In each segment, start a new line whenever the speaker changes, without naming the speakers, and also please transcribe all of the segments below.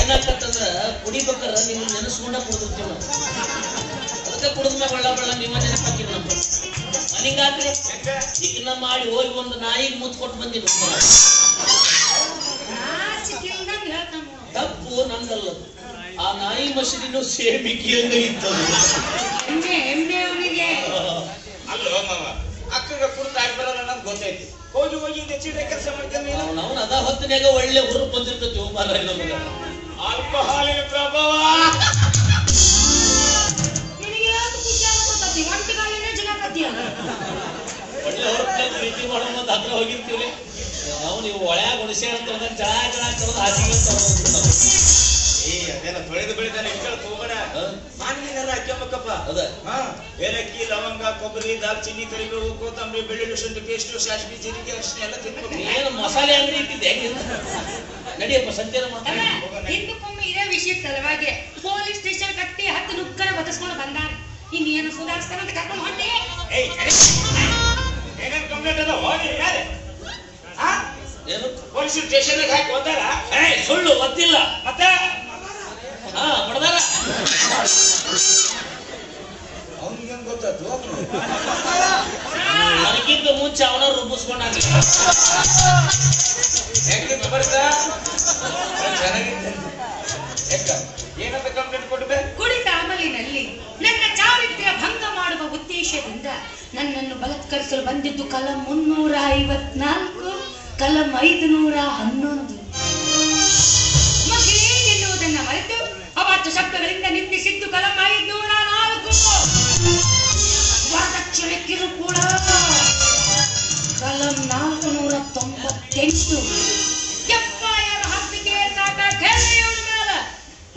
ಏನಾಗ್ತಂದ್ರ ಕುಡಿಬೇಕಾರ ನಿಮ್ಮ ನೆನೆಸ್ಕೊಂಡ ಕುಡಿದಿರ್ತೀವಿ ನಾವು. ಅದಕ್ಕೆ ಬಳ್ಳ ಬಳ್ಳ ನಿಮ್ಮ ನೆನಪಾಕಿರಿ ನಮ್ಮ ಮನಿಗಾತ್ರಿ ಈಗಿನ ಮಾಡಿ ಹೋಗಿ ಒಂದು ನಾಯಿಗೆ ಮುತ್ತು ಕೊಟ್ಟು
ನೋಡು.
ತಪ್ಪು ನಂದಲ್ಲ. ಆ ನಾಯಿ ಮಸೀದಿನೂ ಸೇಮಿಕಿ ಹಂಗ ಇತ್ತದು
ಅಲ್ಲೋ ಮಾವ ಅಕ್ಕಗ ಕುಡ್ದು ಆಗಿ ಗೊತ್ತೈತಿ ಹೋಗಿ ಹೋಗಿ ಹೆಚ್ಚಿಡ ಕೆಲಸ ಮಾಡ್ತೇನೆ ನೀನು.
ನಾವು ಅದ ಹೊತ್ತಿನಾಗ ಒಳ್ಳೆ ಹುರು ಬಂದಿರ್ತೈತಿ ಮಾರ ನಮಗೆ
ಆಲ್ಕೋಹಾಲಿನ ಪ್ರಭಾವ.
ಒಳ್ಳೆ ಹೊರಪ್ಲೆ ಪ್ರೀತಿ ಮಾಡೋ ಮುಂದೆ ಹತ್ರ ಹೋಗಿರ್ತೀವಿ ನಾವು ನೀವು ಒಳ್ಯಾಗ ಹುಣಸೆ ಅಂತ ಜಳ ಜಳ ಹಾಸಿಗೆ ಅಂತ ಹಾ?
ಏಲಕ್ಕಿ ಲವಂಗ ಕೊಬ್ಬರಿ ದಾಲ್ಚಿನ್ನಿ ಕರಿಬೇವು ಕೋತಂಬರಿ ಬೆಳ್ಳುಳ್ಳಿ ಶುಂಠಿ ಪೇಸ್ಟ್ ಸಾಸಿವೆ ಜೀರಿಗೆ ಅರಿಶಿನ ಎಲ್ಲ ತಿನ್ಬೇಕು
ಏನು ಮಸಾಲೆ ಅಂದ್ರೆ ಇಟ್ಟಿದ್ದೆ ನಡಿಯಪ್ಪ ಸಂಜೆ
ಅಲ್ಲ,
ಮಾತಾಡಿ
ಹಿಂದಕ್ಕೊಮ್ಮೆ ಇದೇ ವಿಷಯ ಸಲುವಾಗಿ ಪೊಲೀಸ್ ಸ್ಟೇಷನ್ ಕಟ್ಟಿ ಹತ್ತು ನುಗ್ಗರ ಬದಸ್ಕೊಂಡು ಬಂದಾರ ಇನ್ನೇನು ಸುಧಾರಿಸ್ತಾರಂತ ಕರ್ಕೊಂಡು ಹೊಂಟೆ.
ಏನೇನ್ ಕಂಪ್ಲೇಂಟ್ ಅದ ಹೋಗಿ ಯಾರೇ?
ಏನು?
ಪೊಲೀಸ್ ಸ್ಟೇಷನ್ ಹಾಕಿ ಹೋದಾರ
ಏ ಸುಳ್ಳು ಗೊತ್ತಿಲ್ಲ ಅದಕ್ಕಿಂತ ಮುಂಚೆ ಅವನ
ಹೆಂಗಿತ್ತು ಬರ್ತಾ ಚೆನ್ನಾಗಿತ್ತು. ಏನಂತ ಕಂಪ್ಲೇಂಟ್
ಕುಡಿತ ಅಮಲಿನಲ್ಲಿ ನನ್ನ ಚಾರಿತ್ರ್ಯ ಭಂಗ ಮಾಡುವ ಉದ್ದೇಶದಿಂದ ನನ್ನನ್ನು ಬಲತ್ಕರಿಸಲು ಬಂದಿದ್ದು ಕಲಂ ಮುನ್ನೂರ ಐವತ್ನಾಲ್ಕು ಕಲಂ ಐದುನೂರ ಹನ್ನೊಂದು. ಮಹಿಳೆ ಎನ್ನುವುದನ್ನು ಮರೆತು ಅವತ್ತು ಶಬ್ದಗಳಿಂದ ನಿಂದಿಸಿದ್ದು ಕಲಂ ಐದುನೂರ ಕಲಂ ನಾಲ್ಕುನೂರ ತೊಂಬತ್ತೆಂಟು ಎಫ್ಐಆರ್ ಹಾಕಿಗೆ ಮೇಲೆ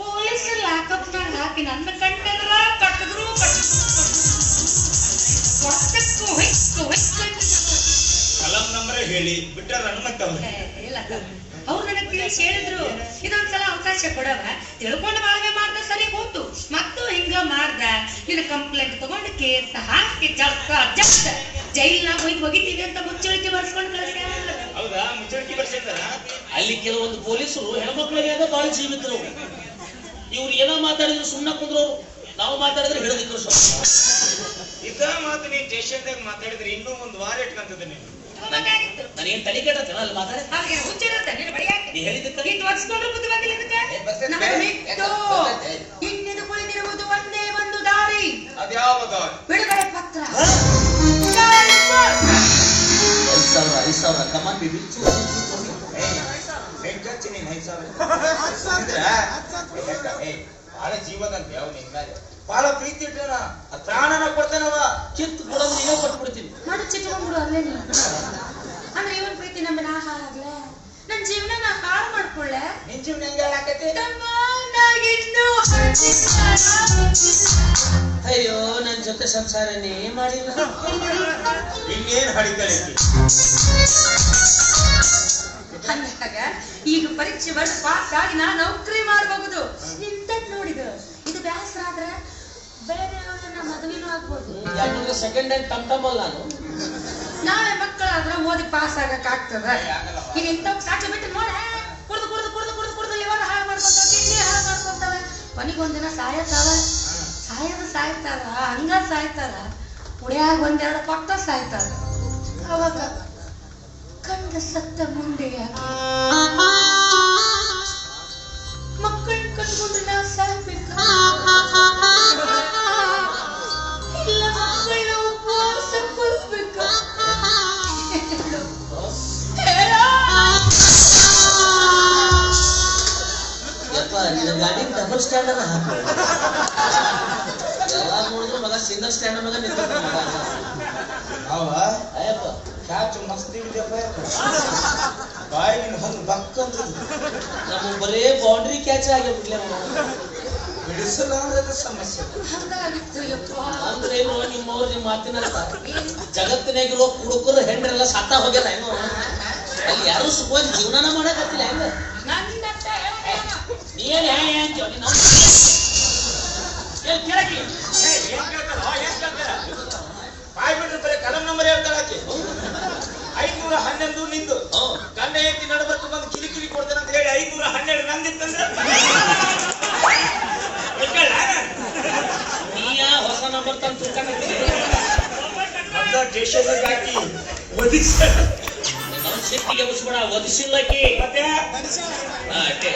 ಪೊಲೀಸ್ ಲಾಕಪ್ನಾಗ ಹಾಕಿ ನನ್ನ ಕಂಡದ್ರ ಕಟ್ಟಿದ್ರು ಹೊಯ್ಕು
ಕಲಂ ನಂಬರ್ ಹೇಳಿ ಬಿಟ್ಟಾರ ಹನುಮಂತವ್ರು
ಇಲ್ಲ ಅವ್ರು ನನಗೆ ತಿಳಿಸಿ ಹೇಳಿದ್ರು ಇದೊಂದ್ಸಲ ಅವಕಾಶ ಕೊಡವ. ತಿಳ್ಕೊಂಡು ಬಾಳ್ವೆ ಮಾಡ್ದ ಸರಿ ಹೋತು ಮತ್ತು ಹಿಂಗ ಮಾಡ್ದ? ನಿನ್ನ ಕಂಪ್ಲೇಂಟ್ ತಗೊಂಡು ಕೇಸ್ ಹಾಕಿ ಜಪ್ತ ಜಸ್ಟ್ ಜೈಲ್ನಾಗ ಹೋಗಿ ಹೋಗಿದ್ದೀವಿ ಅಂತ ಮುಚ್ಚಳಿಕೆ ಬರ್ಸ್ಕೊಂಡು ಕಳಿಸ್ಯಾರ
ಹೌದಾ? ಮುಚ್ಚಳಿಕೆ ಬರ್ಸಿದ್ದಾರ
ಅಲ್ಲಿ ಕೆಲವೊಂದು ಪೊಲೀಸರು ಹೆಣ್ಮಕ್ಳಿಗೆ ಬಾಳ ಜೀವಿತರು. ಇವ್ರು ಏನೋ ಮಾತಾಡಿದ್ರು ಸುಮ್ಮನೆ ಕುಂದ್ರು ನಾವು ಮಾತಾಡಿದ್ರೆ ಹಿಡಿದಿದ್ರು ಸ್ವಲ್ಪ
ಇದ ಮಾತು ನೀ ಸ್ಟೇಷನ್ದಾಗ ಮಾತಾಡಿದ್ರೆ ಇನ್ನೂ ಒಂದು ವಾರ ಇಟ್ಕಂತದ ನೀನು.
ಬೇಕಾಗಿತ್ತು
ತಲೆ ಕೆಟ್ಟ ಅಲ್ಲಿ ಮಾತಾಡಿ
ಹಾಗೆ ಹುಚ್ಚಿರುತ್ತೆ. ನೀನು
ಹೇಳಿದ್ದಕ್ಕೆ
ನೀನ್
ಐದ್ ಸಾವಿರ?
ಏ, ಜೀವದಂತ ಯಾವ ನಿನ್ ಮೇಲೆ ಬಾಳ ಪ್ರೀತಿ ಇಟ್ಟನ ಪ್ರಾಣನ ಕೊಡ್ತಾನವ?
ಕಿತ್ತು ಕೊಡೋದು ನೀನೇ ಕೊಟ್ಬಿಡ್ತೀನಿ.
ನೋಡು ಚಿಟ್ಕೊಂಡ್ಬಿಡು ಅಲ್ಲೇ ನೀನು. ಅಂದ್ರೆ ಇವನ್ ಪ್ರೀತಿ ನಮ್ಮ ನಾ ಹಾಳಾಗ್ಲ ನನ್ ಜೀವನ ನಾ ಹಾಳು ಮಾಡ್ಕೊಳ್ಳೆ?
ನಿನ್ ಜೀವನ ಹೆಂಗ ಹಾಕತಿ
ತಮ್ಮ ನಾಗಿನ್ನು
ಅಯ್ಯೋ ನನ್ನ ಜೊತೆ ಸಂಸಾರನೇ ಮಾಡಿಲ್ಲ.
ಇನ್ನೇನ್
ಅಂದಾಗ ಈಗ ಪರೀಕ್ಷೆ ಬರ್ದು ಪಾಸ್ ಆಗಿ ನಾ ನೌಕರಿ ಮಾಡಬಹುದು. ಇಂಥದ್ ನೋಡಿದು ಇದು ಬ್ಯಾಸರ ಆದ್ರೆ ಬೇರೆ ಅವ್ರನ್ನ ಮದುವೆನೂ ಆಗ್ಬೋದು.
ಯಾಕಂದ್ರೆ ಸೆಕೆಂಡ್ ಹ್ಯಾಂಡ್ ಅಲ್ಲ ನಾನು.
ನಾಳೆ ಮಕ್ಕಳಾದ್ರೆ ಓದಿ ಪಾಸ್ ಆಗಕ್ ಆಗ್ತದ. ಈಗ ಇಂಥವ್ ಸಾಕ್ಷಿ ಬಿಟ್ಟು ನೋಡ ಕುಡ್ದು ಕುಡ್ದು ಕುಡ್ದು ಕುಡ್ದು ಕುಡ್ದು ಇವಾಗ ಹಾಳು ಮಾಡ್ಕೊತಾವೆ ಹಾಳು ಮಾಡ್ಕೊತಾವೆ ಕೊನೆಗೊಂದಿನ ಸಾಯತಾವ ಸಾಯದ ಸಾಯ್ತಾರ ಹಂಗ ಸಾಯ್ತಾರ ಉಳಿಯಾಗ ಒಂದೆರಡು ಪಕ್ಕ ಸಾಯ್ತಾರ ಅವಾಗ ಕಂಡ ಸತ್ತ ಮುಂದೆ
ಗಾಡಿ ಡಬಲ್ ಸ್ಟ್ಯಾಂಡ್ ಅದ ಹಾಕೊಳ್ಳಿ ಯಾವಾಗ ನೋಡಿದ್ರು ಮಗ ಸಿಂಗಲ್ ಸ್ಟ್ಯಾಂಡ್ ಮಗ
ಅವ
ಅಯ್ಯಪ್ಪ
ಕ್ಯಾಚ್ ಮಸ್ತ್ ಹಿಡಿದಪ್ಪ ಬಾಯಿನ ಹಂಗ ಬಕ್ಕಂತ
ಬರೇ ಬೌಂಡ್ರಿ ಕ್ಯಾಚ್ ಆಗಿಬಿಡ್ಲೆ
ಬಿಡಿಸಲಾರದ ಸಮಸ್ಯೆ.
ಅಂದ್ರೆ ಏನು ನಿಮ್ಮವ್ರು ನಿಮ್ಮ ಮಾತಿನ ಜಗತ್ತಿನಾಗಿರೋ ಕುಡುಕರು ಹೆಂಡ್ರೆಲ್ಲ ಸತ್ತ ಹೋಗ್ಯಾರ ಏನು ಅಲ್ಲಿ ಯಾರು ಸುಖವಾಗಿ ಜೀವನನ ಮಾಡಕತ್ತಿಲ್ಲ ಹೆಂಗ?
ನೀನ್
ಹೇಳಿ ಅಂತೀವ ನೀನು ಕೇಳಕ್ಕೆ ಏನ್ ಕೇಳ್ತಾರ ಏನ್ ಕೇಳ್ತಾರ
ಬಾಯ್ ಬಿಟ್ಟಿರ್ತಾರೆ ಕಲಂ ನಂಬರ್ ಹೇಳ್ತಾಳ ಆಕೆ ಐದ್ನೂರ ಹನ್ನೊಂದು ನಿಂದು ಗಂಡ ಹೆಂಡತಿ ನಡಬರ್ಕ ಬಂದು ಕಿರಿ ಕಿರಿ ಕೊಡ್ತೇನೆ ಅಂತ ಹೇಳಿ ಐದ್ನೂರ ಹನ್ನೆರಡು
ನಂದಿತ್ತಂದ್ರೆ ನೀಯ
ಹೊಸ ನಂಬರ್ ತಂದು ಕೇಶವ
ಹಾಕಿ ಒದಿಸ್ತಾರೆ ಸಿಟ್ಟಿಗೆ ಉಸ್ಬೇಡ ಒದಿಸಿಲ್ಲಕಿ
ಮತ್ತೆ?
ಹಾ ಅಷ್ಟೇ.